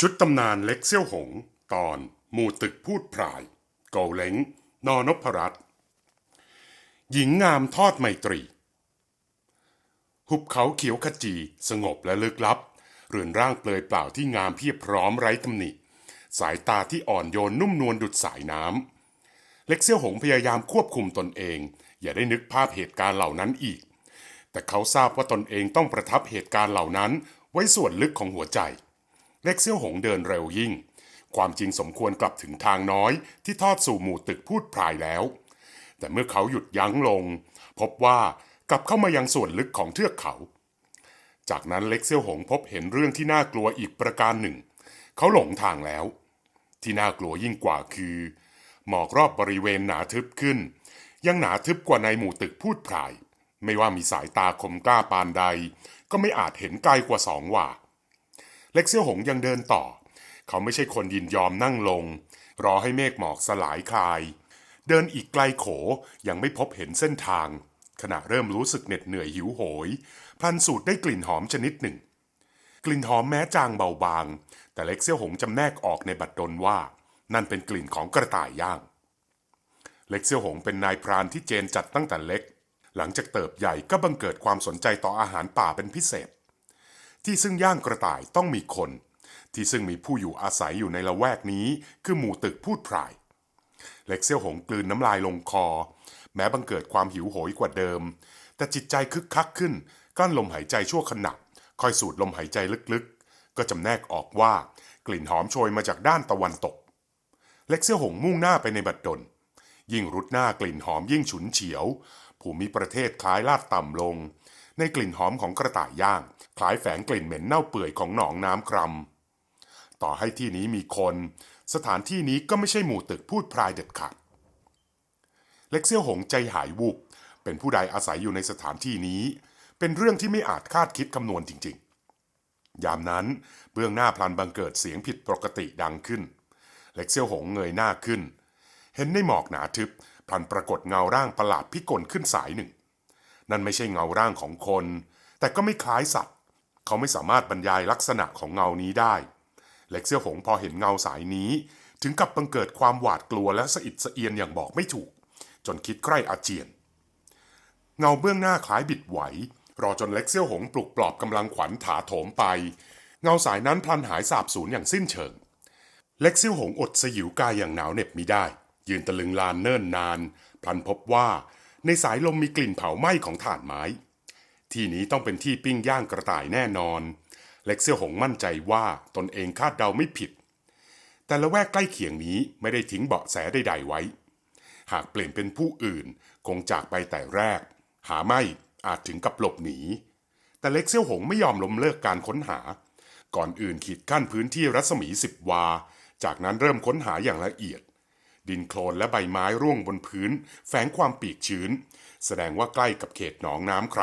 ชุดตำนานเล็กเซี่ยวหง ตอนหมู่ตึกพูดพราย โกเล้ง นอนพรัตน์หญิงงามทอดไมตรี หุบเขาเขียวขจี สงบและลึกลับ เรือนร่างเปลยเปล่าที่งามเพียบพร้อมไร้ตำหนิ สายตาที่อ่อนโยนนุ่มนวลดุดสายน้ำ เล็กเซี่ยวหงพยายามควบคุมตนเอง อย่าได้นึกภาพเหตุการณ์เหล่านั้นอีก แต่เขาทราบว่าตนเองต้องประทับเหตุการณ์เหล่านั้นไว้ส่วนลึกของหัวใจเเล็กเซี่ยวหงเดินเร็วยิ่ง ความจริงสมควรกลับถึงทางน้อยที่ทอดสู่หมู่ตึกพูดพรายแล้ว แต่เมื่อเขาหยุดยั้งลง พบว่ากลับเข้ามายังส่วนลึกของเทือกเขา จากนั้นเล็กเซี่ยวหงพบเห็นเรื่องที่น่ากลัวอีกประการหนึ่ง เขาหลงทางแล้ว ที่น่ากลัวยิ่งกว่าคือ หมอกรอบบริเวณหนาทึบขึ้น ยังหนาทึบกว่าในหมู่ตึกพูดพราย ไม่ว่ามีสายตาคมกล้าปานใด ก็ไม่อาจเห็นไกลกว่าสองว่า เล็กเซี่ยวหงยังเดินต่อ เขาไม่ใช่คนยินยอมนั่งลง รอให้เมฆหมอกสลายคลาย เดินอีกไกลโขยังไม่พบเห็นเส้นทาง ขณะเริ่มรู้สึกเหน็ดเหนื่อยหิวโหย พลันสูดได้กลิ่นหอมชนิดหนึ่ง กลิ่นหอมแม้จางเบาบาง แต่เล็กเซี่ยวหงจำแนกออกในบัดดลว่า นั่นเป็นกลิ่นของกระต่ายย่าง เล็กเซี่ยวหงเป็นนายพรานที่เจนจัดตั้งแต่เล็ก หลังจากเติบใหญ่ก็บังเกิดความสนใจต่ออาหารป่าเป็นพิเศษ ที่ซึ่งย่างกระต่ายต้องมีคน ที่ซึ่งมีผู้อยู่อาศัยอยู่ในละแวกนี้ คือหมู่ตึกพูดพราย เล็กเซี่ยวหงกลืนน้ำลายลงคอ แม้บังเกิดความหิวโหยกว่าเดิม แต่จิตใจคึกคักขึ้น กลั้นลมหายใจชั่วขณะคอยสูดลมหายใจลึกๆ ก็จำแนกออกว่ากลิ่นหอมโชยมาจากด้านตะวันตก เล็กเซี่ยวหงมุ่งหน้าไปในบัดดล ยิ่งรุดหน้ากลิ่นหอมยิ่งฉุนเฉียว ภูมิประเทศคล้ายลาดต่ำลง ในกลิ่นหอมของกระต่ายย่าง คล้ายแฝงกลิ่นเหม็นเน่าเปื่อยของหนองน้ำครำต่อให้ที่นี้มีคน สถานที่นี้ก็ไม่ใช่หมู่ตึกพูดพรายเด็ดขาดเล็กเซี่ยวหงใจหายวูบเป็นผู้ใดอาศัยอยู่ในสถานที่นี้ เป็นเรื่องที่ไม่อาจคาดคิดคำนวณจริง ๆ ยามนั้นเบื้องหน้าพลันบังเกิดเสียงผิดปกติดังขึ้น เล็กเซี่ยวหงเงยหน้าขึ้น เห็นในหมอกหนาทึบพลันปรากฏเงาร่างประหลาดพิกลขึ้นสายหนึ่ง นั่นไม่ใช่เงาร่างของคน แต่ก็ไม่คล้ายสัตว์ เขาไม่สามารถบรรยายลักษณะของเงานี้ได้ เล็กเซี่ยวหงพอเห็นเงาสายนี้ ถึงกับบังเกิดความหวาดกลัวและสะอิดสะเอียนอย่างบอกไม่ถูก จนคิดใคร่อาเจียน เงาเบื้องหน้าคล้ายบิดไหว รอจนเล็กเซี่ยวหงปลุกปลอบกำลังขวัญถาโถมไป เงาสายนั้นพลันหายสาบสูญอย่างสิ้นเชิง เล็กเซี่ยวหงอดสยิวกายอย่างหนาวเหน็บมิได้ ยืนตะลึงลานเนิ่นนานพลันพบว่า ในสายลมมีกลิ่นเผาไหม้ของถ่านไม้ ที่นี้ต้องเป็นที่ปิ้งย่างกระต่ายแน่นอน เล็กเซี่ยวหงมั่นใจว่าตนเองคาดเดาไม่ผิด แต่ละแวกใกล้เคียงนี้ไม่ได้ทิ้งเบาะแสใดๆไว้ หากเปลี่ยนเป็นผู้อื่นคงจากไปแต่แรก หาไม่อาจถึงกับหลบหนี แต่เล็กเซี่ยวหงไม่ยอมล้มเลิกการค้นหา ก่อนอื่นขีดขั้นพื้นที่รัศมีสิบวา จากนั้นเริ่มค้นหาอย่างละเอียด ดินโคลนและใบไม้ร่วงบนพื้น แฝงความปีกชื้น แสดงว่าใกล้กับเขตหนองน้ำคร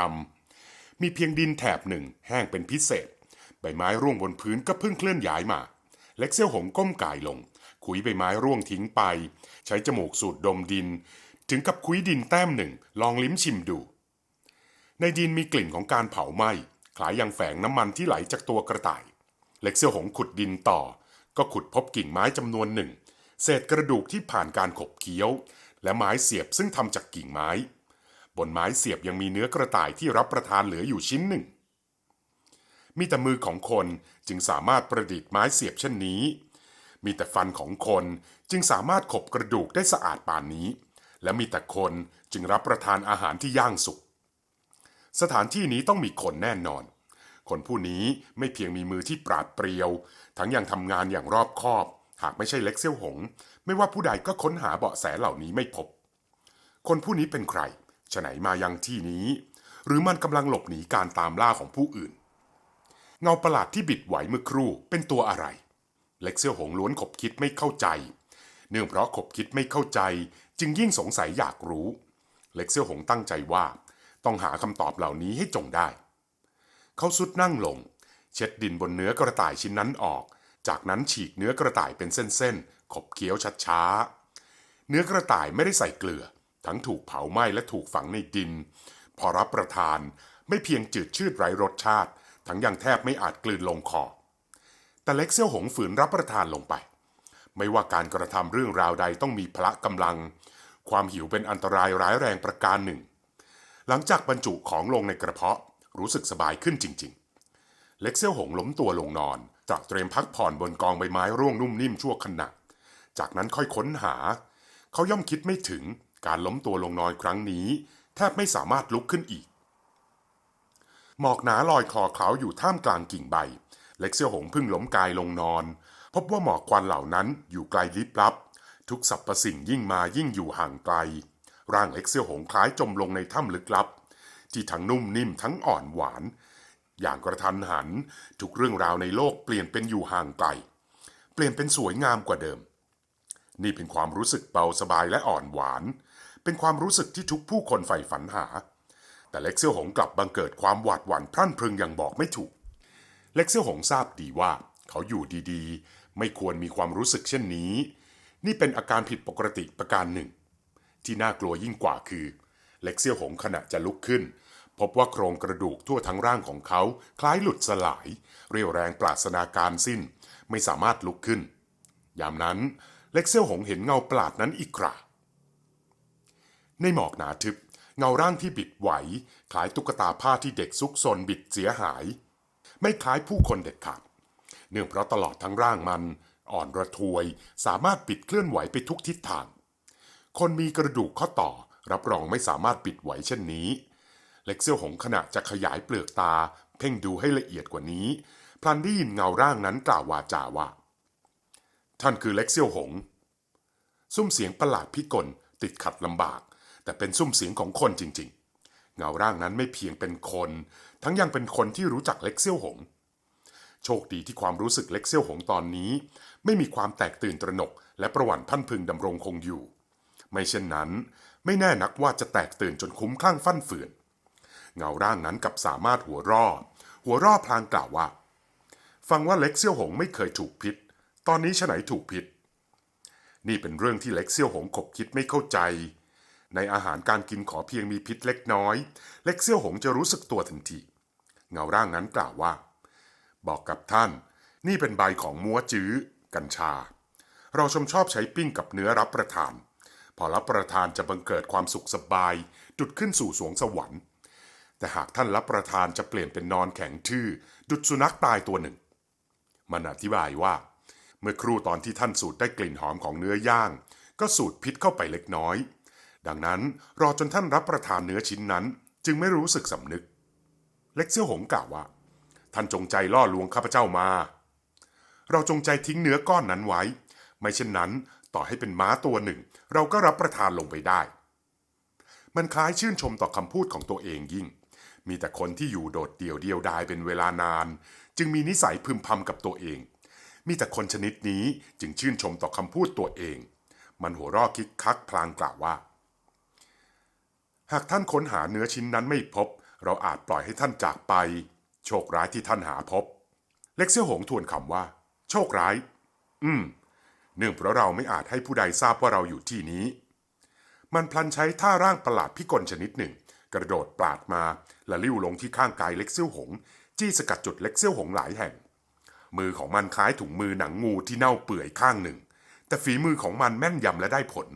ำมีเพียงดินแถบหนึ่งแห้งเป็นพิเศษ ใบไม้ร่วงบนพื้นก็เพิ่งเคลื่อนย้ายมา เล็กเซี่ยวหงก้มกายลง ขุยใบไม้ร่วงทิ้งไป ใช้จมูกสูดดมดิน ถึงกับคุยดินแต้มหนึ่งลองลิ้มชิมดู ในดินมีกลิ่นของการเผาไหม้คล้ายยังแฝงน้ำมันที่ไหลจากตัวกระต่าย เล็กเซี่ยวหงขุดดินต่อ ก็ขุดพบกิ่งไม้จำนวนหนึ่ง เศษกระดูกที่ผ่านการขบเคี้ยว และไม้เสียบซึ่งทำจากกิ่งไม้ บนไม้เสียบยังมีเนื้อกระต่ายที่รับประทานเหลืออยู่ชิ้นหนึ่ง มีแต่มือของคนจึงสามารถประดิษฐ์ไม้เสียบเช่นนี้ มีแต่ฟันของคนจึงสามารถขบกระดูกได้สะอาดปานนี้ และมีแต่คนจึงรับประทานอาหารที่ย่างสุก สถานที่นี้ต้องมีคนแน่นอนคนผู้นี้ไม่เพียงมีมือที่ปราดเปรียว ทั้งยังทำงานอย่างรอบคอบ หากไม่ใช่เล็กเซี่ยวหง ไม่ว่าผู้ใดก็ค้นหาเบาะแสเหล่านี้ไม่พบ คนผู้นี้เป็นใครฉะไหนมายังที่นี้ หรือมันกำลังหลบหนีการตามล่าของผู้อื่น เงาประหลาดที่บิดไหวเมื่อครู่เป็นตัวอะไร เล็กเซี่ยวหงล้วนขบคิดไม่เข้าใจ เนื่องเพราะขบคิดไม่เข้าใจ จึงยิ่งสงสัยอยากรู้ เล็กเซี่ยวหงตั้งใจว่า ต้องหาคำตอบเหล่านี้ให้จงได้ เขาสุดนั่งลง เช็ดดินบนเนื้อกระต่ายชิ้นนั้นออก จากนั้นฉีกเนื้อกระต่ายเป็นเส้นๆขบเคี้ยวช้าๆ เนื้อกระต่ายไม่ได้ใส่เกลือ ทั้งถูกเผาไหม้และถูกฝังในดิน พอรับประทานไม่เพียงจืดชืดไร้รสชาติ ทั้งยังแทบไม่อาจกลืนลงคอ แต่เล็กเซี่ยวหงฝืนรับประทานลงไป ไม่ว่าการกระทำเรื่องราวใดต้องมีพละกำลัง ความหิวเป็นอันตรายร้ายแรงประการหนึ่ง หลังจากบรรจุของลงในกระเพาะรู้สึกสบายขึ้นจริง ๆ เล็กเซี่ยวหงล้มตัวลงนอน ตระเตรียมพักผ่อนบนกองใบไม้ร่วงนุ่มนิ่มชั่วขณะ จากนั้นค่อยค้นหา เขาย่อมคิดไม่ถึงการล้มตัวลงนอนครั้งนี้ แทบไม่สามารถลุกขึ้นอีก หมอกหนาลอยคลอเคล้าอยู่ท่ามกลางกิ่งใบ เล็กเซี่ยวหงพึ่งล้มกายลงนอน พบว่าหมอกควันเหล่านั้นอยู่ไกลลิบลับ ทุกสรรพสิ่งยิ่งมายิ่งอยู่ห่างไกล ร่างเล็กเซี่ยวหงคล้ายจมลงในถ้ำลึกลับ ที่ทั้งนุ่มนิ่มทั้งอ่อนหวาน อย่างกระทันหัน ทุกเรื่องราวในโลกเปลี่ยนเป็นอยู่ห่างไกล เปลี่ยนเป็นสวยงามกว่าเดิม นี่เป็นความรู้สึกเบาสบายและอ่อนหวาน เป็นความรู้สึกที่ทุกผู้คนใฝ่ฝันหา แต่เล็กเซี่ยวหงกลับบังเกิดความหวาดหวั่นพรั่นพรึงอย่างบอกไม่ถูก เล็กเซี่ยวหงทราบดีว่า เขาอยู่ดีๆ ไม่ควรมีความรู้สึกเช่นนี้ นี่เป็นอาการผิดปกติประการหนึ่ง ที่น่ากลัวยิ่งกว่าคือ เล็กเซี่ยวหงขณะจะลุกขึ้น พบว่าโครงกระดูกทั่วทั้งร่างของเขา คล้ายหลุดสลาย เรียวแรงปราศนาการสิ้น ไม่สามารถลุกขึ้น ยามนั้น เล็กเซี่ยวหงเห็นเงาประหลาดนั้นอีกคราในหมอกหนาทึบ เงาร่างที่บิดไหว คล้ายตุ๊กตาผ้าที่เด็กซุกซนบิดเสียหาย ไม่คล้ายผู้คนเด็ดขาดเนื่องเพราะตลอดทั้งร่างมัน อ่อนระทวยสามารถปิดเคลื่อนไหวไปทุกทิศทาง คนมีกระดูกข้อต่อรับรองไม่สามารถปิดไหวเช่นนี้ เล็กเซี่ยวหงขณะจะขยายเปลือกตา เพ่งดูให้ละเอียดกว่านี้ พลันได้ยินเงาร่างนั้นกล่าววาจาว่า ท่านคือเล็กเซี่ยวหง ซุ้มเสียงประหลาดพิกลติดขัดลำบาก แต่เป็นซุ้มเสียงของคนจริง ๆ เงาร่างนั้นไม่เพียงเป็นคน ทั้งยังเป็นคนที่รู้จักเล็กเซี่ยวหง โชคดีที่ความรู้สึกเล็กเซี่ยวหงตอนนี้ ไม่มีความแตกตื่นตระหนก และประวัติพันพึงดำรงคงอยู่ ไม่เช่นนั้น ไม่แน่นักว่าจะแตกตื่นจนคุ้มคลั่งฟั่นเฟือน เงาร่างนั้นกับสามารถหัวรอดหัวรอพลางกล่าวว่า ฟังว่าเล็กเซี่ยวหงไม่เคยถูกพิษ ตอนนี้ฉะไหนถูกพิษ นี่เป็นเรื่องที่เล็กเซี่ยวหงขบคิดไม่เข้าใจ ในอาหารการกินขอเพียงมีพิษเล็กน้อย เล็กเซี่ยวหงจะรู้สึกตัวทันที เงาร่างนั้นกล่าวว่า บอกกับท่าน นี่เป็นใบของมัวจื้อ กัญชา เราชมชอบใช้ปิ้งกับเนื้อรับประทานพอรับประทานจะบังเกิดความสุขสบายดุดขึ้นสู่สวงสวรรค์ แต่หากท่านรับประทานจะเปลี่ยนเป็นนอนแข็งทื่อ ดุดสุนัขตายตัวหนึ่ง มันอธิบายว่า เมื่อครู่ตอนที่ท่านสูดได้กลิ่นหอมของเนื้อย่าง ก็สูดพิษเข้าไปเล็กน้อย ดังนั้นรอจนท่านรับประทานเนื้อชิ้นนั้น จึงไม่รู้สึกสำนึก เล็กเซี่ยวหงกล่าวว่า ท่านจงใจล่อลวงข้าพเจ้ามา เราจงใจทิ้งเนื้อก้อนนั้นไว้ ไม่เช่นนั้นต่อให้เป็นม้าตัวหนึ่ง เราก็รับประทานลงไปได้ มันคล้ายชื่นชมต่อคำพูดของตัวเองยิ่ง มีแต่คนที่อยู่โดดเดี่ยวเดียวดายเป็นเวลานาน จึงมีนิสัยพึมพำกับตัวเอง มีแต่คนชนิดนี้จึงชื่นชมต่อคำพูดตัวเอง มันหัวรอคิกคักพลางกล่าวว่า หากท่านค้นหาเนื้อชิ้นนั้นไม่พบ เราอาจปล่อยให้ท่านจากไป โชคร้ายที่ท่านหาพบ เล็กเซี่ยวหงทวนคำว่า โชคร้าย อืมเนื่องเพราะเราไม่อาจให้ผู้ใดทราบว่าเราอยู่ที่นี้ มันพลันใช้ท่าร่างประหลาดพิกลชนิดหนึ่ง กระโดดปลาดมา และลิ้วลงที่ข้างกายเล็กเซี่ยวหง จี้สกัดจุดเล็กเซี่ยวหงหลายแห่ง มือของมันคล้ายถุงมือหนังงูที่เน่าเปื่อยข้างหนึ่ง แต่ฝีมือของมันแม่นยำและได้ผล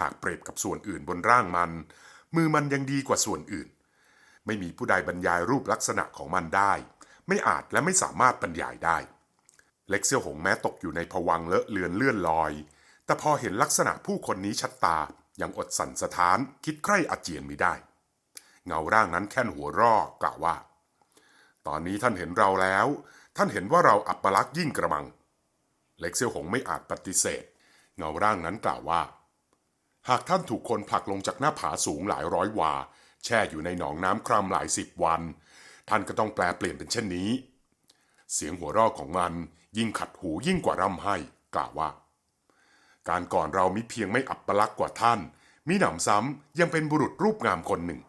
หากเปรียบกับส่วนอื่นบนร่างมัน มือมันยังดีกว่าส่วนอื่น ไม่มีผู้ใดบรรยายรูปลักษณะของมันได้ ไม่อาจและไม่สามารถบรรยายได้ เล็กเซี่ยวหงแม้ตกอยู่ในภวังเลอะเลือนเลื่อนลอย แต่พอเห็นลักษณะผู้คนนี้ชัดตายังอดสั่นสะท้านคิดใคร่อาเจียนไม่ได้ เงาร่างนั้นแค่นหัวรอกกล่าวว่า ตอนนี้ท่านเห็นเราแล้ว ท่านเห็นว่าเราอัปลักษ์ยิ่งกระมัง เล็กเซี่ยวหงไม่อาจปฏิเสธ เงาร่างนั้นกล่าวว่า หากท่านถูกคนผลักลงจากหน้าผาสูงหลายร้อยวา แช่อยู่ในหนองน้ำครามหลายสิบวัน ท่านก็ต้องแปลเปลี่ยนเป็นเช่นนี้ เสียงหัวราะของมันยิ่งขัดหูยิ่งกว่าร่ำไห้กล่าวว่า การก่อนเรามิเพียงไม่อัปลักษ์กว่าท่านมิหนำซ้ำยังเป็นบุรุษรูปงามคนหนึ่ง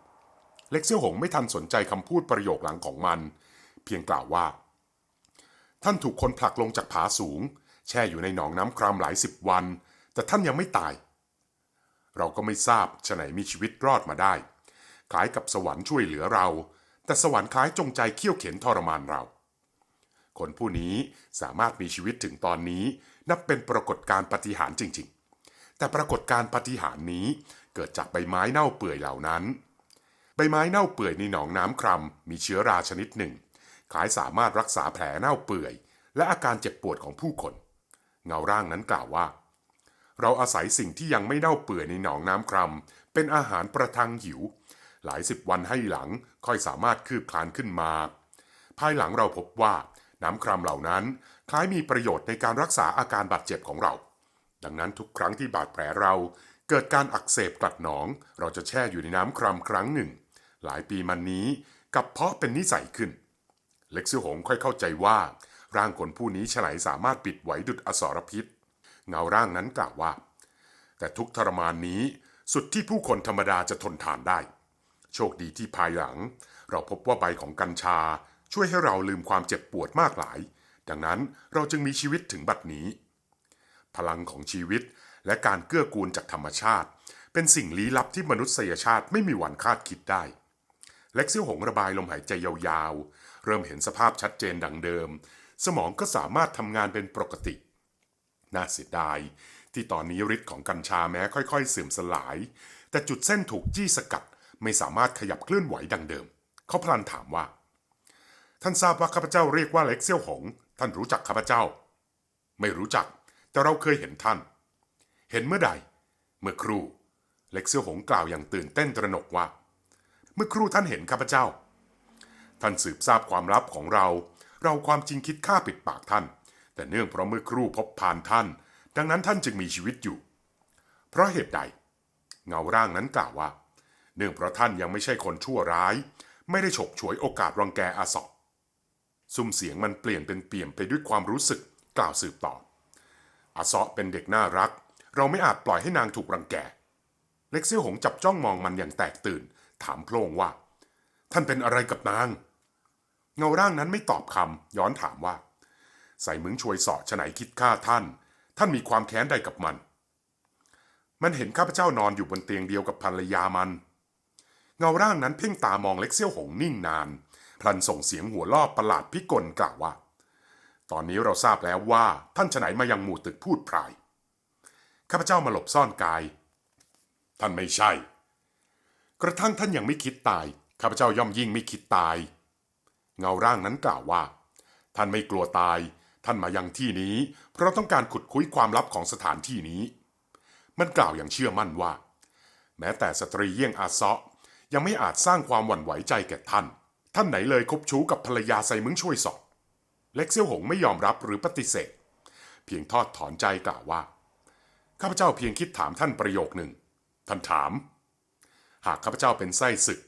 เล็กเซี่ยวหงไม่ทันสนใจคำพูดประโยคหลังของมัน เพียงกล่าวว่า ท่านถูกคนผลักลงจากผาสูง แช่อยู่ในหนองน้ำครามหลายสิบวัน แต่ท่านยังไม่ตาย เราก็ไม่ทราบฉะไหนมีชีวิตรอดมาได้ คล้ายกับสวรรค์ช่วยเหลือเรา แต่สวรรค์คล้ายจงใจเคี่ยวเข็นทรมานเรา คนผู้นี้สามารถมีชีวิตถึงตอนนี้ นับเป็นปรากฏการณ์ปฏิหารจริง ๆ แต่ปรากฏการณ์ปฏิหารนี้เกิดจากใบไม้เน่าเปื่อยเหล่านั้น ใบไม้เน่าเปื่อยในหนองน้ำครำมีเชื้อราชนิดหนึ่ง คล้ายสามารถรักษาแผลเน่าเปื่อย และอาการเจ็บปวดของผู้คน เงาร่างนั้นกล่าวว่า เราอาศัยสิ่งที่ยังไม่เน่าเปื่อยในหนองน้ำครำเป็นอาหารประทังหิว หลายสิบวันให้หลังค่อยสามารถคืบคลานขึ้นมา ภายหลังเราพบว่าน้ำครำเหล่านั้นคล้ายมีประโยชน์ในการรักษาอาการบาดเจ็บของเรา ดังนั้นทุกครั้งที่บาดแผลเราเกิดการอักเสบกลัดหนอง เราจะแช่อยู่ในน้ำครำครั้งหนึ่ง หลายปีมานี้กับเพาะเป็นนิสัยขึ้น เล็กซิ่วหงค่อยเข้าใจว่า ร่างคนผู้นี้ฉไหนสามารถปิดไหวดุดอสรพิษ เงาร่างนั้นกล่าวว่า แต่ทุกทรมานนี้สุดที่ผู้คนธรรมดาจะทนทานได้ โชคดีที่ภายหลัง เราพบว่าใบของกัญชาช่วยให้เราลืมความเจ็บปวดมากหลาย ดังนั้นเราจึงมีชีวิตถึงบัดนี้ พลังของชีวิตและการเกื้อกูลจากธรรมชาติ เป็นสิ่งลี้ลับที่มนุษยชาติไม่มีวันคาดคิดได้ เล็กซิ่วหงระบายลมหายใจยาวๆ เริ่มเห็นสภาพชัดเจนดังเดิม สมองก็สามารถทำงานเป็นปกติ น่าเสียดาย ที่ตอนนี้ฤทธิ์ของกัญชาแม้ค่อยๆ เสื่อมสลาย แต่จุดเส้นถูกจี้สกัด ไม่สามารถขยับเคลื่อนไหวดังเดิม เขาพลันถามว่า ท่านทราบว่าข้าพเจ้าเรียกว่าเล็กเซี่ยวหง ท่านรู้จักข้าพเจ้า ไม่รู้จัก แต่เราเคยเห็นท่าน เห็นเมื่อใด เมื่อครู่ เล็กเซี่ยวหงกล่าวอย่างตื่นเต้นตระหนกว่า เมื่อครู่ท่านเห็นข้าพเจ้า ท่านสืบทราบความลับของเรา เราความจริงคิดฆ่าปิดปากท่าน แต่เนื่องเพราะเมื่อครู่พบผ่านท่าน ดังนั้นท่านจึงมีชีวิตอยู่ เพราะเหตุใด เงาร่างนั้นกล่าวว่า เนื่องเพราะท่านยังไม่ใช่คนชั่วร้าย ไม่ได้ฉกฉวยโอกาสรังแกอาสอบซุ้มเสียงมันเปลี่ยนเป็นเปี่ยมไปด้วยความรู้สึกกล่าวสืบต่อ อาซอเป็นเด็กน่ารัก เราไม่อาจปล่อยให้นางถูกรังแก เล็กเซี่ยวหงจับจ้องมองมันอย่างแตกตื่น ถามโพลงว่า ท่านเป็นอะไรกับนาง เงาร่างนั้นไม่ตอบคำย้อนถามว่า ใส่มึงช่วยสอดฉไหนคิดฆ่าท่าน ท่านมีความแค้นใดกับมัน มันเห็นข้าพเจ้านอนอยู่บนเตียงเดียวกับภรรยามัน เงาร่างนั้นเพ่งตามองเล็กเซี่ยวหงนิ่งนาน พลันส่งเสียงหัวลอบประหลาดพิกลกล่าวว่า ตอนนี้เราทราบแล้วว่าท่านฉไหนมายังหมู่ตึกพูดพรายข้าพเจ้ามาหลบซ่อนกาย ท่านไม่ใช่ กระทั่งท่านยังไม่คิดตาย ข้าพเจ้าย่อมยิ่งไม่คิดตาย เงาร่างนั้นกล่าวว่า ท่านไม่กลัวตาย ท่านมายังที่นี้ เพราะต้องการขุดคุยความลับของสถานที่นี้ มันกล่าวอย่างเชื่อมั่นว่า แม้แต่สตรีเยี่ยงอาเซาะยังไม่อาจสร้างความหวั่นไหวใจแก่ท่าน ท่านไหนเลยคบชู้กับภรรยาไซมึงช่วยสอบเล็กเซี่ยวหงไม่ยอมรับหรือปฏิเสธ เพียงทอดถอนใจกล่าวว่า ข้าพเจ้าเพียงคิดถามท่านประโยคหนึ่ง ท่านถาม หากข้าพเจ้าเป็นไส้ศึก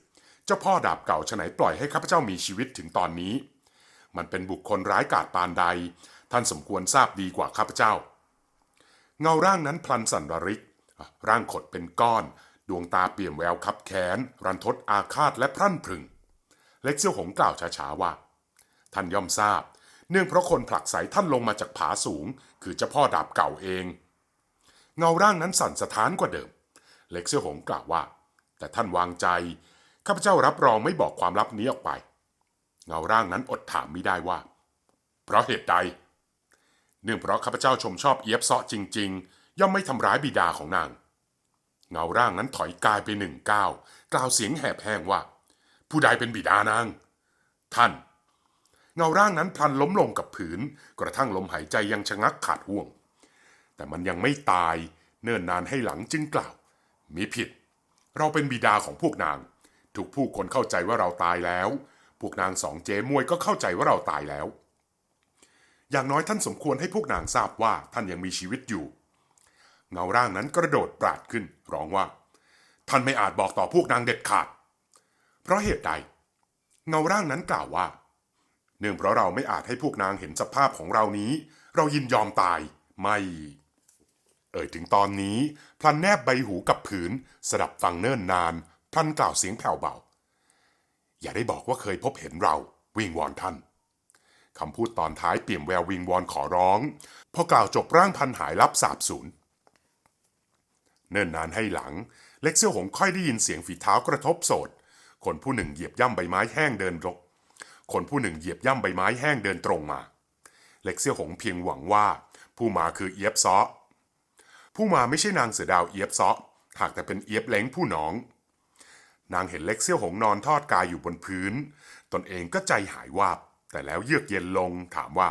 เจ้าพ่อดาบเก่าฉไหนปล่อยให้ข้าพเจ้ามีชีวิตถึงตอนนี้ มันเป็นบุคคลร้ายกาจปานใด ท่านสมควรทราบดีกว่าข้าพเจ้า เงาร่างนั้นพลันสั่นระริก ร่างขดเป็นก้อน ดวงตาเปี่ยมแววคับแค้น รันทดอาฆาตและพรั่นพรึง เล็กเซี่ยวหงกล่าวช้าๆว่า ท่านย่อมทราบ เนื่องเพราะคนผลักไสท่านลงมาจากผาสูง คือเจ้าพ่อดาบเก่าเอง เงาร่างนั้นสั่นสะท้านกว่าเดิม เล็กเซี่ยวหงกล่าวว่า แต่ท่านวางใจ ข้าพเจ้ารับรองไม่บอกความลับนี้ออกไป เงาร่างนั้นอดถามไม่ได้ว่า เพราะเหตุใด เนื่องเพราะข้าพเจ้าชมชอบเอียบเซาะจริง ๆ ย่อมไม่ทำร้ายบิดาของนาง เงาร่างนั้นถอยกายไปหนึ่งก้าวกล่าวเสียงแหบแห้งว่า ผู้ใดเป็นบิดานาง ท่าน เงาร่างนั้นพลันล้มลงกับผืน กระทั่งลมหายใจยังชะงักขาดห่วง แต่มันยังไม่ตาย เนิ่นนานให้หลังจึงกล่าว มีผิด เราเป็นบิดาของพวกนาง ถูกผู้คนเข้าใจว่าเราตายแล้ว พวกนางสองเจ๊มวยก็เข้าใจว่าเราตายแล้ว อย่างน้อยท่านสมควรให้พวกนางทราบว่าท่านยังมีชีวิตอยู่ เงาร่างนั้นกระโดดปราดขึ้น ร้องว่า ท่านไม่อาจบอกต่อพวกนางเด็ดขาด เพราะเหตุใด เงาร่างนั้นกล่าวว่า เนื่องเพราะเราไม่อาจให้พวกนางเห็นสภาพของเรานี้ เรายินยอมตายไม่ เอ่ยถึงตอนนี้ พลันแนบใบหูกับผืน สดับฟังเนิ่นนาน พลันกล่าวเสียงแผ่วเบา อย่าได้บอกว่าเคยพบเห็นเรา วิงวอนท่านคำพูดตอนท้ายเปี่ยมแวววิงวอนขอร้อง พอกล่าวจบร่างพันหายลับสาบสูญเนิ่นนานให้หลัง เล็กเซี่ยวหงค่อยได้ยินเสียงฝีเท้ากระทบโสด คนผู้หนึ่งเหยียบย่ำใบไม้แห้งเดินรก คนผู้หนึ่งเหยียบย่ำใบไม้แห้งเดินตรงมา เล็กเซี่ยวหงเพียงหวังว่า ผู้มาคือเอียบซอ ผู้มาไม่ใช่นางเสือดาวเอียบซอหากแต่เป็นเอียบเล้งผู้น้อง นางเห็นเล็กเซี่ยวหงนอนทอดกายอยู่บนพื้น ตนเองก็ใจหายวาบ แต่แล้วเยือกเย็นลงถามว่า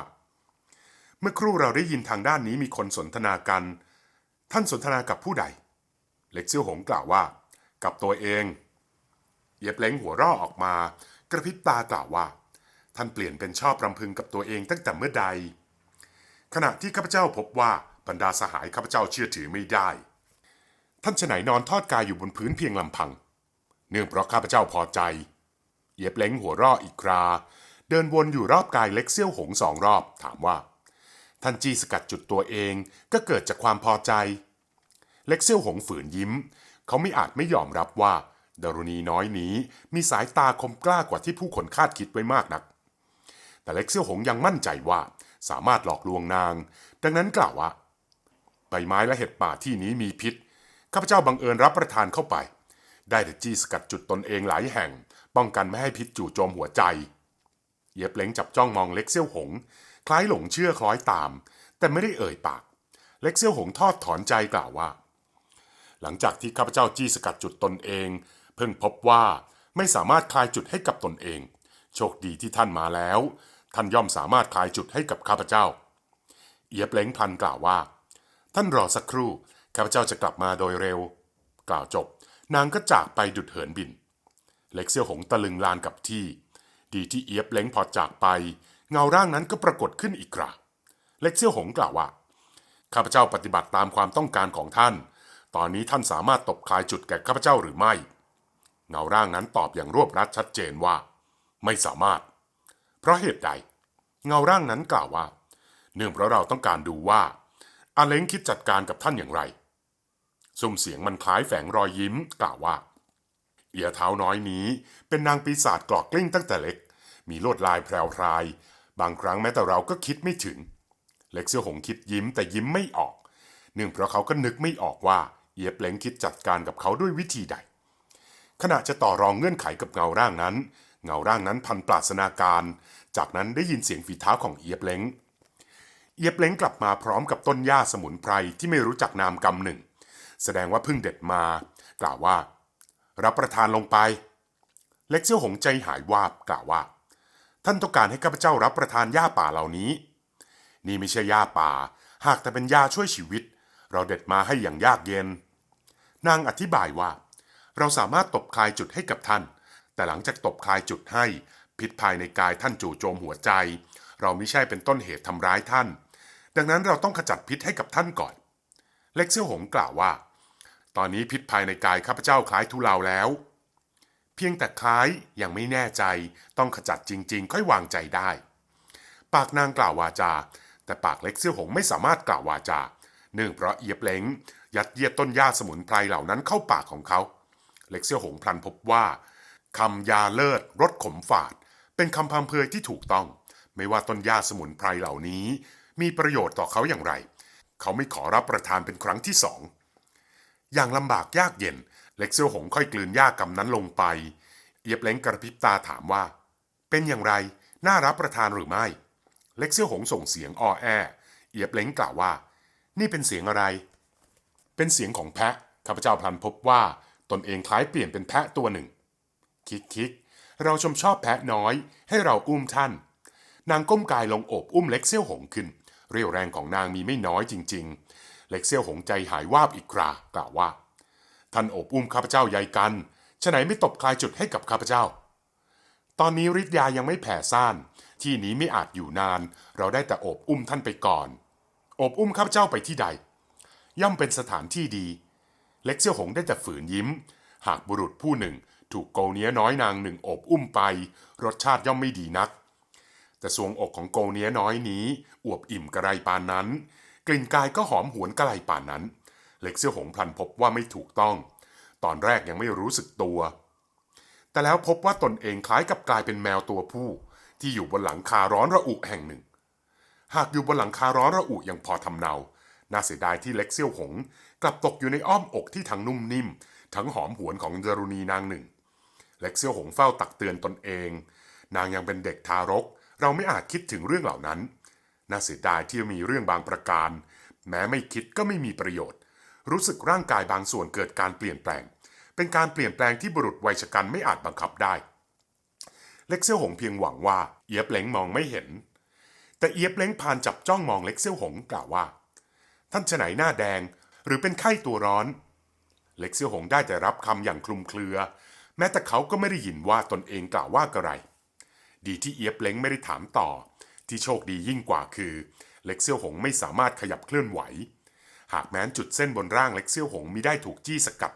เมื่อครู่เราได้ยินทางด้านนี้มีคนสนทนากัน ท่านสนทนากับผู้ใด เล็กเซี่ยวหงกล่าวว่า กับตัวเองเย็บเล้งหัวราะออกมากระพริบตากล่าวว่า ท่านเปลี่ยนเป็นชอบรำพึงกับตัวเองตั้งแต่เมื่อใด ขณะที่ข้าพเจ้าพบว่า บรรดาสหายข้าพเจ้าเชื่อถือไม่ได้ ท่านฉไหนนอนทอดกายอยู่บนพื้นเพียงลำพัง เนื่องเพราะข้าพเจ้าพอใจ เย็บเล้งหัวราะอีกครา เดินวนอยู่รอบกายเล็กเซี่ยวหงสองรอบ ถามว่า ท่านจี้สกัดจุดตัวเองก็เกิดจากความพอใจ เล็กเซี่ยวหงฝืนยิ้ม เขาไม่อาจไม่ยอมรับว่าดารุณีน้อยนี้มีสายตาคมกล้ากว่าที่ผู้คนคาดคิดไว้มากนัก แต่เล็กเซี่ยวหงยังมั่นใจว่าสามารถหลอกลวงนาง ดังนั้นกล่าวว่า ใบไม้และเห็ดป่าที่นี้มีพิษ ข้าพเจ้าบังเอิญรับประทานเข้าไป ได้แต่จี้สกัดจุดตนเองหลายแห่ง ป้องกันไม่ให้พิษจู่โจมหัวใจ เย็บเล้งจับจ้องมองเล็กเซี่ยวหง คล้ายหลงเชื่อคล้อยตาม แต่ไม่ได้เอ่ยปาก เล็กเซี่ยวหงทอดถอนใจกล่าวว่า หลังจากที่ข้าพเจ้าจี้สกัดจุดตนเอง เพิ่งพบว่าไม่สามารถคลายจุดให้กับตนเอง โชคดีที่ท่านมาแล้ว ท่านย่อมสามารถคลายจุดให้กับข้าพเจ้า เอียบเล้งพันกล่าวว่า ท่านรอสักครู่ข้าพเจ้าจะกลับมาโดยเร็ว กล่าวจบ นางก็จากไปดุดเหินบิน เล็กเซี่ยวหงตะลึงลานกับที่ ดีที่เอียบเล้งพอจากไป เงาร่างนั้นก็ปรากฏขึ้นอีกคราเล็กเซี่ยวหงกล่าวว่าข้าพเจ้าปฏิบัติตามความต้องการของท่าน ตอนนี้ท่านสามารถตบคลายจุดแก่ข้าพเจ้าหรือไม่ เงาร่างนั้นตอบอย่างรวบรัดชัดเจนว่า ไม่สามารถ เพราะเหตุใด เงาร่างนั้นกล่าวว่า เนื่องเพราะเราต้องการดูว่า อาเล้งคิดจัดการกับท่านอย่างไรซุ้มเสียงมันคล้ายแฝงรอยยิ้มกล่าวว่า เอียเท้าน้อยนี้ เป็นนางปีศาจกรอกกลิ้งตั้งแต่เล็ก มีลวดลายแพรวพราย บางครั้งแม้แต่เราก็คิดไม่ถึง เล็กเซี่ยวหงคิดยิ้มแต่ยิ้มไม่ออก เนื่องเพราะเขาก็นึกไม่ออกว่าเอียบเล้งคิดจัดการกับเขาด้วยวิธีใด ขณะจะต่อรองเงื่อนไขกับเงาร่างนั้น เงาร่างนั้นพันปราศนาการ จากนั้นได้ยินเสียงฝีเท้าของเอียบเล้ง เอียบเล้งกลับมาพร้อมกับต้นหญ้าสมุนไพรที่ไม่รู้จักนามกำหนึ่ง แสดงว่าเพิ่งเด็ดมา กล่าวว่า รับประทานลงไป เล็กเซี่ยวหงใจหายวาบกล่าวว่า ท่านต้องการให้ข้าพเจ้ารับประทานหญ้าป่าเหล่านี้ นี่ไม่ใช่หญ้าป่า หากแต่เป็นยาช่วยชีวิต เราเด็ดมาให้อย่างยากเย็น นางอธิบายว่า เราสามารถตบคลายจุดให้กับท่าน แต่หลังจากตบคลายจุดให้ พิษภายในกายท่านจู่โจมหัวใจ เราไม่ใช่เป็นต้นเหตุทำร้ายท่าน ดังนั้นเราต้องขจัดพิษให้กับท่านก่อน เล็กเซี่ยวหงกล่าวว่า ตอนนี้พิษภายในกายข้าพเจ้าคล้ายทุเลาแล้ว เพียงแต่คล้ายยังไม่แน่ใจ ต้องขจัดจริง ๆ ค่อยวางใจได้ ปากนางกล่าววาจา แต่ปากเล็กเซี่ยวหงไม่สามารถกล่าววาจา เนื่องเพราะเอียบเล้งยัดเยียดต้นหญ้าสมุนไพรเหล่านั้นเข้าปากของเขา เล็กเซี่ยวหงพลันพบว่าคำยาเลิศรสขมฝาด เป็นคำพัมเพยที่ถูกต้อง ไม่ว่าต้นหญ้าสมุนไพรเหล่านี้ มีประโยชน์ต่อเขาอย่างไร เขาไม่ขอรับประทานเป็นครั้งที่สองอย่างลำบากยากเย็น เล็กเซียวหงค่อยกลืนหญ้ากำนั้นลงไปเอียบเล้งกระพริบตาถามว่า เป็นอย่างไร น่ารับประทานหรือไม่ เล็กเซียวหงส่งเสียงอ้อแอเอียบเล้งกล่าวว่า นี่เป็นเสียงอะไร เป็นเสียงของแพะ ข้าพเจ้าพลันพบว่า ตนเองคล้ายเปลี่ยนเป็นแพะตัวหนึ่ง คิกคิก เราชมชอบแพะน้อย ให้เราอุ้มท่าน นางก้มกายลงโอบอุ้มเล็กเซี่ยวหงขึ้น เรี่ยวแรงของนางมีไม่น้อยจริง ๆ เล็กเซี่ยวหงใจหายวาบอีกครากล่าวว่า ท่านโอบอุ้มข้าพเจ้าใหญ่กันฉะไหนไม่ตบคลายจุดให้กับข้าพเจ้า ตอนนี้ฤทธิ์ยายังไม่แผ่ซ่าน ที่นี้ไม่อาจอยู่นาน เราได้แต่โอบอุ้มท่านไปก่อน โอบอุ้มข้าพเจ้าไปที่ใด ย่อมเป็นสถานที่ดี เล็กเซี่ยวหงได้แต่ฝืนยิ้ม หากบุรุษผู้หนึ่ง ถูกโกเนี้ยน้อยนางหนึ่งโอบอุ้มไป รสชาติย่อมไม่ดีนัก แต่สวงอกของโกเนียน้อยนี้ อวบอิ่มกระไรปานนั้น กลิ่นกายก็หอมหวนกระไรปานนั้น เล็กเซี่ยวหงพลันพบว่าไม่ถูกต้อง ตอนแรกยังไม่รู้สึกตัว แต่แล้วพบว่าตนเองคล้ายกับกลายเป็นแมวตัวผู้ ที่อยู่บนหลังคาร้อนระอุแห่งหนึ่ง หากอยู่บนหลังคาร้อนระอุยังพอทำเนา น่าเสียดายที่เล็กเซี่ยวหง กลับตกอยู่ในอ้อมอกที่ทั้งนุ่มนิ่ม ทั้งหอมหวนของดารุณีนางหนึ่ง เล็กเซี่ยวหงเฝ้าตักเตือนตนเอง นางยังเป็นเด็กทารก เราไม่อาจคิดถึงเรื่องเหล่านั้น น่าเสียดายที่มีเรื่องบางประการ แม้ไม่คิดก็ไม่มีประโยชน์ รู้สึกร่างกายบางส่วนเกิดการเปลี่ยนแปลง เป็นการเปลี่ยนแปลงที่บุรุษวัยชกันไม่อาจบังคับได้ เล็กเซี่ยวหงเพียงหวังว่าเอียบเล้งมองไม่เห็น แต่เอียบเล้งพานจับจ้องมองเล็กเซี่ยวหงกล่าวว่า ท่านจะไหนหน้าแดงหรือเป็นไข้ตัวร้อน เล็กเซี่ยวหงได้แต่รับคำอย่างคลุมเครือ แม้แต่เขาก็ไม่ได้ยินว่าตนเองกล่าวว่าอะไร ดีที่เอียบเล้งไม่ได้ถามต่อ ที่โชคดียิ่งกว่าคือ เล็กเซี่ยวหงไม่สามารถขยับเคลื่อนไหว หากแม้นจุดเส้นบนร่างเล็กเซี่ยวหงมิได้ถูกจี้สกัด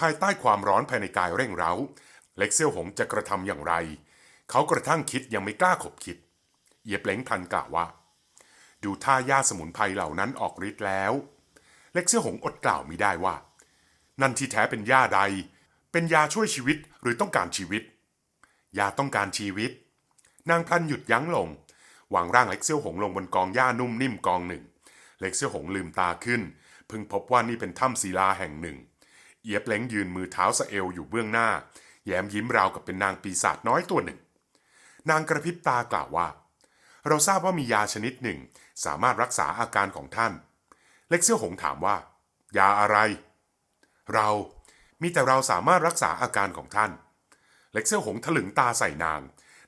ภายใต้ความร้อนภายในกายเร่งเร้า เล็กเซี่ยวหงจะกระทำอย่างไร เขากระทั่งคิดยังไม่กล้าขบคิด เอียบเล้งพันกล่าวว่า ดูท่ายาสมุนไพรเหล่านั้นออกฤทธิ์แล้ว เล็กเซี่ยวหงอดกล่าวมิได้ว่า นั่นที่แท้เป็นยาใด เป็นยาช่วยชีวิตหรือต้องการชีวิตยาต้องการชีวิต นางพลันหยุดยั้งลง วางร่างเล็กเซี่ยวหงลงบนกองหญ้านุ่มนิ่มกองหนึ่ง เล็กเซี่ยวหงลืมตาขึ้นพึงพบว่านี่เป็นถ้ำศิลาแห่งหนึ่ง เอียบเล้งยืนมือเท้าสะเอวอยู่เบื้องหน้า แย้มยิ้มราวกับเป็นนางปีศาจน้อยตัวหนึ่ง นางกระพริบตากล่าวว่า เราทราบว่ามียาชนิดหนึ่ง สามารถรักษาอาการของท่าน เล็กเซี่ยวหงถามว่า ยาอะไร เรามีแต่เราสามารถรักษาอาการของท่าน เล็กเซี่ยวหงถลึงตาใส่นาง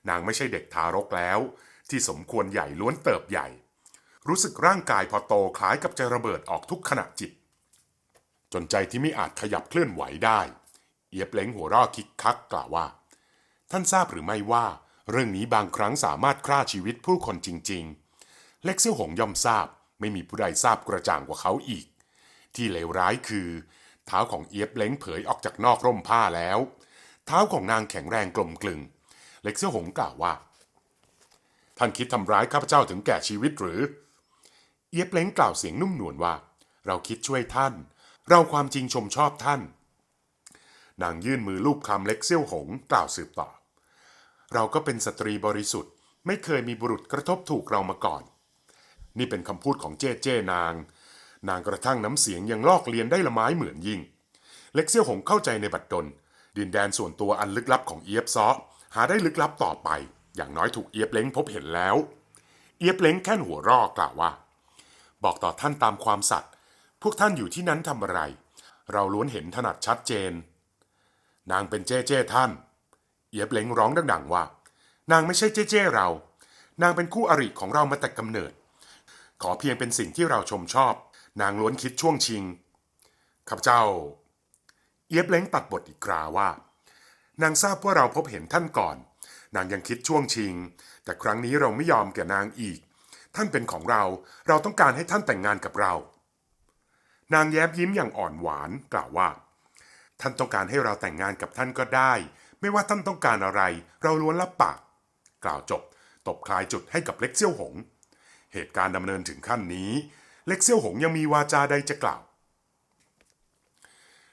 นางไม่ใช่เด็กทารกแล้ว ที่สมควรใหญ่ล้วนเติบใหญ่ รู้สึกร่างกายพอโตคล้ายกับจะระเบิดออกทุกขณะจิต จนใจที่ไม่อาจขยับเคลื่อนไหวได้ เอียบเล้งหัวรอคิกคักกล่าวว่า ท่านทราบหรือไม่ว่า เรื่องนี้บางครั้งสามารถฆ่าชีวิตผู้คนจริง ๆ เล็กเซี่ยวหงย่อมทราบ ไม่มีผู้ใดทราบกระจ่างกว่าเขาอีก ที่เลวร้ายคือเท้าของเอียบเล้งเผยออกจากนอกร่มผ้าแล้ว เท้าของนางแข็งแรงกลมกลึง เล็กเซี่ยวหงกล่าวว่า ท่านคิดทำร้ายข้าพเจ้าถึงแก่ชีวิตหรือ เอียบเล้งกล่าวเสียงนุ่มนวลว่า เราคิดช่วยท่าน เราความจริงชมชอบท่าน นางยื่นมือลูบคำเล็กเซี่ยวหงกล่าวสืบต่อ เราก็เป็นสตรีบริสุทธิ์ ไม่เคยมีบุรุษกระทบถูกเรามาก่อน นี่เป็นคำพูดของเจ้เจ้นาง นางกระทั่งน้ำเสียงยังลอกเลียนได้ละไม้เหมือนยิ่ง เล็กเซี่ยวหงเข้าใจในบัดดลดินแดนส่วนตัวอันลึกลับของเอียบซอ หาได้ลึกลับต่อไป อย่างน้อยถูกเอียบเล้งพบเห็นแล้ว เอียบเล้งแค่นหัวรอกล่าวว่า บอกต่อท่านตามความสัตย์พวกท่านอยู่ที่นั้นทำอะไร เราล้วนเห็นถนัดชัดเจน นางเป็นเจ้เจ้ท่าน เอียบเล้งร้องดังๆว่า นางไม่ใช่เจ้เจ้เรา นางเป็นคู่อริของเรามาแต่กำเนิด ขอเพียงเป็นสิ่งที่เราชมชอบ นางล้วนคิดช่วงชิงข้าพเจ้า เอียบเล้งตัดบทอีกคราว่า นางทราบว่าเราพบเห็นท่านก่อน นางยังคิดช่วงชิง แต่ครั้งนี้เราไม่ยอมแก่นางอีก ท่านเป็นของเรา เราต้องการให้ท่านแต่งงานกับเรา นางแย้มยิ้มอย่างอ่อนหวานกล่าวว่า ท่านต้องการให้เราแต่งงานกับท่านก็ได้ ไม่ว่าท่านต้องการอะไร เราล้วนรับปาก กล่าวจบ ตบคลายจุดให้กับเล็กเซี่ยวหง เหตุการณ์ดำเนินถึงขั้นนี้ เล็กเซี่ยวหงยังมีวาจาใดจะกล่าว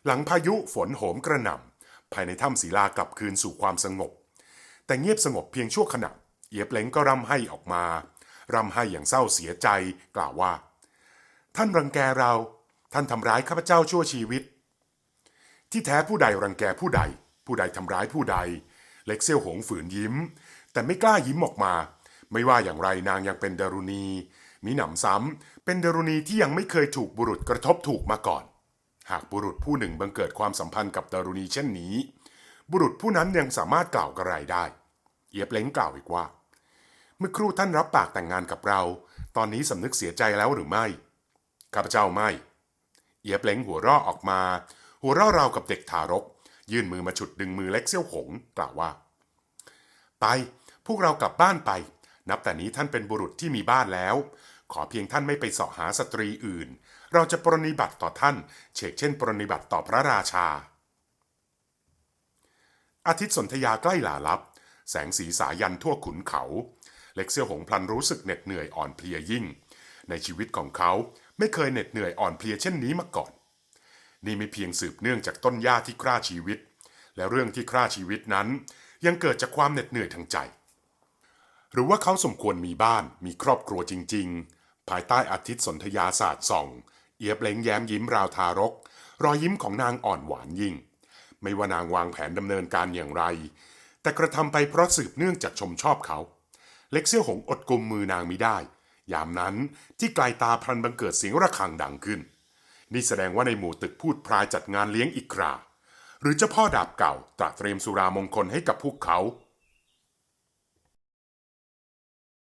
หลังพายุฝนโหมกระหน่ำ ภายในถ้ำศิลากลับคืนสู่ความสงบ แต่เงียบสงบเพียงชั่วขณะเอียบเล้งก็ร่ำไห้ออกมาร่ำไห้อย่างเศร้าเสียใจกล่าวว่า ท่านรังแกเรา ท่านทำร้ายข้าพเจ้าชั่วชีวิต ที่แท้ผู้ใดรังแกผู้ใด ผู้ใดทำร้ายผู้ใด เล็กเซี่ยวหงฝืนยิ้ม แต่ไม่กล้ายิ้มออกมา ไม่ว่าอย่างไรนางยังเป็นดารุณี มีหนำซ้ำเป็นดารุณีที่ยังไม่เคยถูกบุรุษกระทบถูกมาก่อน หากบุรุษผู้หนึ่งบังเกิดความสัมพันธ์กับดารุณีเช่นนี้ บุรุษผู้นั้นยังสามารถกล่าวกระไรได้ เอียบเล้งกล่าวอีกว่า เมื่อครู่ท่านรับปากแต่งงานกับเรา ตอนนี้สำนึกเสียใจแล้วหรือไม่ข้าพเจ้าไม่ เอียบเล้งหัวเราะออกมา หัวเราะราวกับเด็กทารก ยื่นมือมาฉุดดึงมือเล็กเซี่ยวหงกล่าวว่า ไป พวกเรากลับบ้านไป นับแต่นี้ท่านเป็นบุรุษที่มีบ้านแล้ว ขอเพียงท่านไม่ไปเสาะหาสตรีอื่น เราจะปรนิบัติต่อท่านเชกเช่น ปรนนิบัติต่อพระราชา อาทิตย์สนธยาใกล้หลาลับ แสงสีสายันทั่วขุนเขา เล็กเซี่ยวหงพลันรู้สึกเหน็ดเหนื่อยอ่อนเพลียยิ่ง ในชีวิตของเขาไม่เคยเหน็ดเหนื่อยอ่อนเพลียเช่นนี้มาก่อน นี่ไม่เพียงสืบเนื่องจากต้นหญ้าที่ฆ่าชีวิต และเรื่องที่ฆ่าชีวิตนั้น ยังเกิดจากความเหน็ดเหนื่อยทางใจ หรือว่าเขาสมควรมีบ้านมีครอบครัวจริง ๆ ภายใต้อาทิตย์สนธยาศาสตร์ส่อง เอียบเล้งแย้มยิ้มราวทารก รอยยิ้มของนางอ่อนหวานยิ่ง ไม่ว่านางวางแผนดำเนินการอย่างไร แต่กระทำไปเพราะสืบเนื่องจากชมชอบเขา เล็กเซี่ยวหงอดกุมมือนางมิได้ ยามนั้นที่ไกลตาพลันบังเกิดเสียงระฆังดังขึ้น นี่แสดงว่าในหมู่ตึกพูดพรายจัดงานเลี้ยงอีกคราหรือเจ้าพ่อดาบเก่าตระเตรียมสุรามงคลให้กับพวกเขา